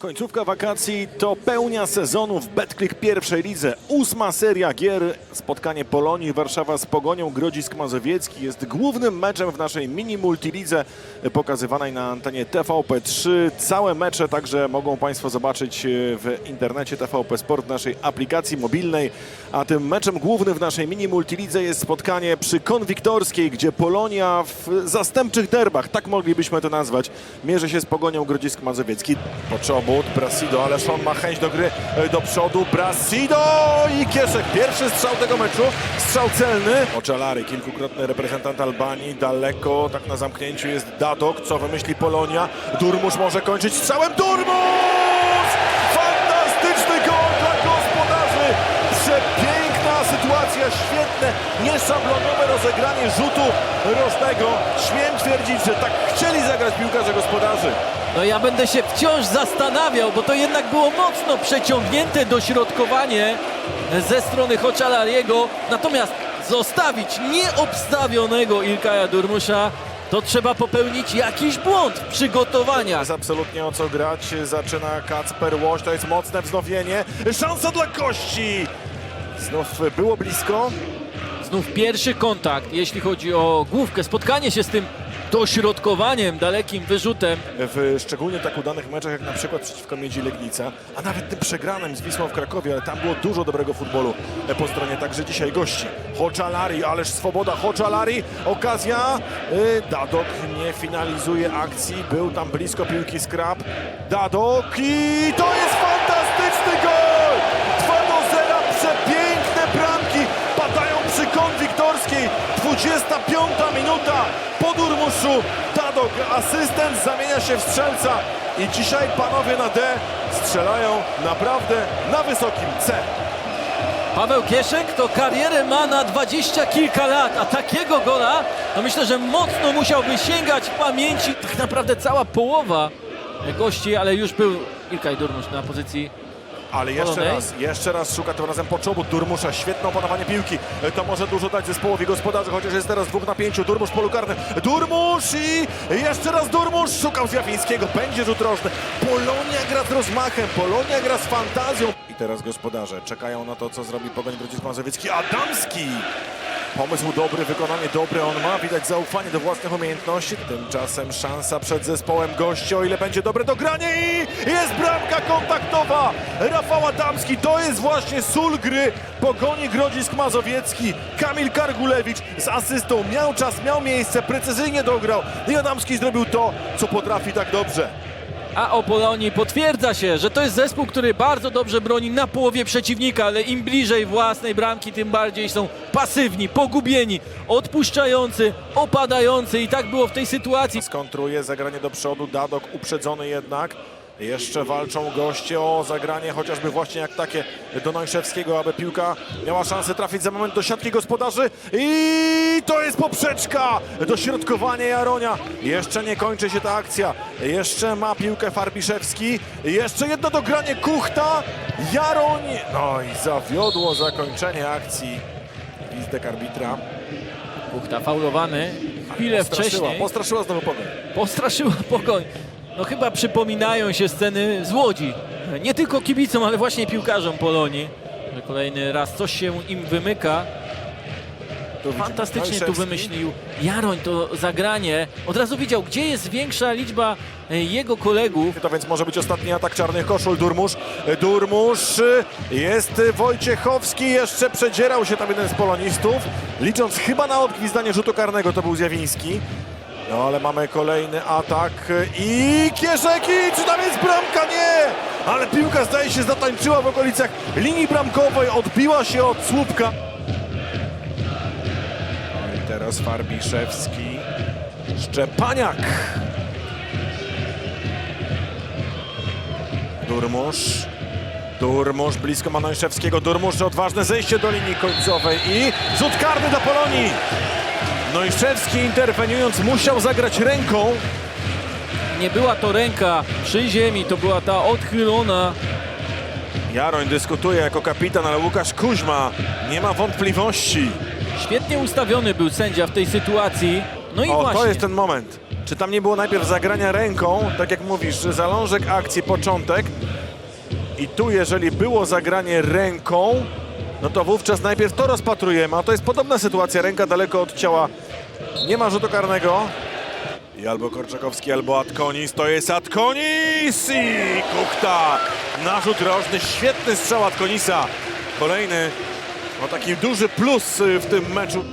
Końcówka wakacji to pełnia sezonu w Betclick pierwszej lidze. Ósma seria gier. Spotkanie Polonii Warszawa z Pogonią Grodzisk Mazowiecki jest głównym meczem w naszej mini multilidze pokazywanej na antenie TVP3. Całe mecze także mogą Państwo zobaczyć w internecie TVP Sport w naszej aplikacji mobilnej. A tym meczem głównym w naszej mini multilidze jest spotkanie przy Konwiktorskiej, gdzie Polonia w zastępczych derbach, tak moglibyśmy to nazwać, mierzy się z Pogonią Grodzisk Mazowiecki. Poczobut, Brasido, ależ on ma chęć do gry e, do przodu. Brasido i Kieszek. Pierwszy strzał tego meczu, strzał celny. Oczalary, kilkukrotny reprezentant Albanii, daleko, tak na zamknięciu jest Dadok. Co wymyśli Polonia? Durmusz może kończyć strzałem. Durmusz! Fantastyczny gol dla gospodarzy! Przepiękna sytuacja, świetne, nieszablonowe rozegranie rzutu rożnego. Śmiem twierdzić, że tak chcieli zagrać piłkarze gospodarzy. No ja będę się wciąż zastanawiał, bo to jednak było mocno przeciągnięte dośrodkowanie ze strony Hoczalariego. Natomiast zostawić nieobstawionego Ilkaja Durmusza, to trzeba popełnić jakiś błąd w przygotowaniach. Jest absolutnie o co grać. Zaczyna Kacper Łoś, to jest mocne wznowienie. Szansa dla Kości! Znów było blisko. Znów pierwszy kontakt, jeśli chodzi o główkę, spotkanie się z tym dośrodkowaniem, dalekim wyrzutem. W szczególnie tak udanych meczach, jak na przykład przeciwko Miedzi Legnica, a nawet tym przegranym z Wisłą w Krakowie, ale tam było dużo dobrego futbolu po stronie także dzisiaj gości. Hoczalari, ależ swoboda Hoczalari, okazja. Y, Dadok nie finalizuje akcji, był tam blisko piłki skrap. Dadok i to jest fantastyczny gol! Konwiktorskiej. 25 minuta po Durmuszu. Dadok, asystent zamienia się w strzelca i dzisiaj panowie na D strzelają naprawdę na wysokim C. Paweł Kieszek to karierę ma na dwadzieścia kilka lat, a takiego gola, no myślę, że mocno musiałby sięgać w pamięci tak naprawdę cała połowa gości, ale już był Ilkay Durmusz na pozycji Ale jeszcze Polonej. raz, jeszcze raz szuka tym razem poczobut Durmusza. Świetne opanowanie piłki. To może dużo dać zespołowi gospodarzy, chociaż jest teraz dwóch na pięciu. Durmusz polu. Durmusz i jeszcze raz Durmusz. Szukał Zjawińskiego. Będzie rzut rożny. Polonia gra z rozmachem. Polonia gra z fantazją. Teraz gospodarze czekają na to, co zrobi Pogoń Grodzisk Mazowiecki. Adamski! Pomysł dobry, wykonanie dobre on ma, widać zaufanie do własnych umiejętności. Tymczasem szansa przed zespołem gości, o ile będzie dobre dogranie i jest bramka kontaktowa. Rafał Adamski, to jest właśnie sól gry Pogoni Grodzisk Mazowiecki. Kamil Kargulewicz z asystą miał czas, miał miejsce, precyzyjnie dograł i Adamski zrobił to, co potrafi tak dobrze. A o Polonii potwierdza się, że to jest zespół, który bardzo dobrze broni na połowie przeciwnika, ale im bliżej własnej bramki, tym bardziej są pasywni, pogubieni, odpuszczający, opadający i tak było w tej sytuacji. Skontruje zagranie do przodu, Dadok uprzedzony jednak. Jeszcze walczą goście o zagranie, chociażby właśnie jak takie do Nojszewskiego, aby piłka miała szansę trafić za moment do siatki gospodarzy. I to jest poprzeczka! Dośrodkowanie Jaronia. Jeszcze nie kończy się ta akcja. Jeszcze ma piłkę Farbiszewski. Jeszcze jedno dogranie Kuchta. Jaroń. No i zawiodło zakończenie akcji. Gwizdek arbitra. Buchta faulowany chwilę Postraszyła, wcześniej. postraszyła znowu pogoń. Postraszyła pogoń. No chyba przypominają się sceny z Łodzi. Nie tylko kibicom, ale właśnie piłkarzom Polonii. Kolejny raz coś się im wymyka. Tu Fantastycznie tu wymyślił Jaroń to zagranie. Od razu widział, gdzie jest większa liczba e, jego kolegów. To więc może być ostatni atak czarnych koszul. Durmusz, Durmusz, jest Wojciechowski, jeszcze przedzierał się tam jeden z polonistów, licząc chyba na odgwizdanie rzutu karnego, to był Zjawiński. No ale mamy kolejny atak i Kieszeki, czy tam jest bramka? Nie! Ale piłka zdaje się zatańczyła w okolicach linii bramkowej, odbiła się od słupka. No i teraz Farbiszewski, Szczepaniak. Durmusz. Durmusz blisko Manojszewskiego. Durmusz odważne zejście do linii końcowej i rzut karny dla Polonii. Nojszewski interweniując musiał zagrać ręką. Nie była to ręka przy ziemi, to była ta odchylona. Jaroń dyskutuje jako kapitan, ale Łukasz Kuźma nie ma wątpliwości. Świetnie ustawiony był sędzia w tej sytuacji. No i O, właśnie. to jest ten moment. Czy tam nie było najpierw zagrania ręką, tak jak mówisz, że zalążek akcji, początek. I tu jeżeli było zagranie ręką, no to wówczas najpierw to rozpatrujemy, a to jest podobna sytuacja, ręka daleko od ciała. Nie ma rzutu karnego. I albo Korczakowski, albo Atkonis. To jest Atkonis i Kuchta. Narzut rożny, świetny strzał Atkonisa. Kolejny, no taki duży plus y, w tym meczu.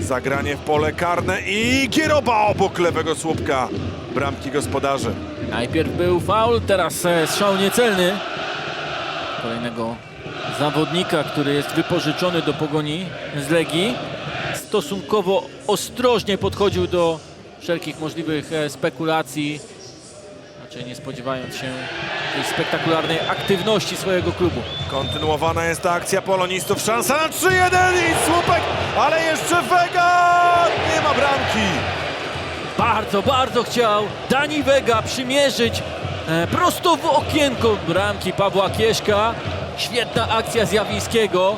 Zagranie w pole karne i Gieroba obok lewego słupka bramki gospodarzy. Najpierw był faul, teraz e, strzał niecelny. Kolejnego zawodnika, który jest wypożyczony do pogoni z Legii. Stosunkowo ostrożnie podchodził do wszelkich możliwych e, spekulacji. Raczej nie spodziewając się tej spektakularnej aktywności swojego klubu. Kontynuowana jest ta akcja polonistów. Szansa na 3-1 i słupek, ale jeszcze Vega! Nie ma bramki. Bardzo, bardzo chciał Dani Vega przymierzyć e, prosto w okienko bramki Pawła Kieszka. Świetna akcja Zjawińskiego.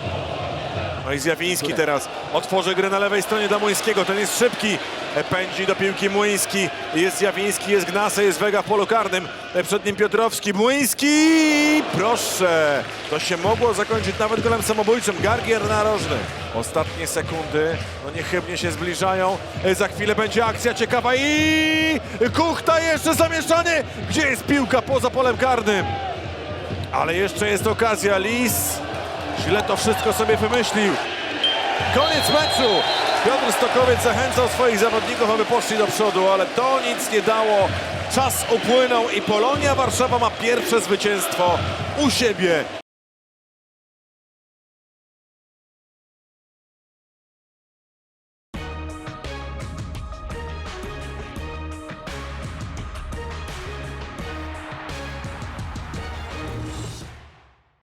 No i Zjawiński teraz otworzy grę na lewej stronie dla Młyńskiego. Ten jest szybki. E, Pędzi do piłki Młyński. Jest Zjawiński, jest Gnase, jest Wega w polu karnym. E, Przed nim Piotrowski. Młyński! Proszę! To się mogło zakończyć nawet golem samobójczym. Gargier narożny. Ostatnie sekundy. No niechybnie się zbliżają. E, Za chwilę będzie akcja ciekawa i... Kuchta jeszcze zamieszanie! Gdzie jest piłka poza polem karnym? Ale jeszcze jest okazja. Lis źle to wszystko sobie wymyślił. Koniec meczu. Piotr Stokowiec zachęcał swoich zawodników, aby poszli do przodu, ale to nic nie dało. Czas upłynął i Polonia Warszawa ma pierwsze zwycięstwo u siebie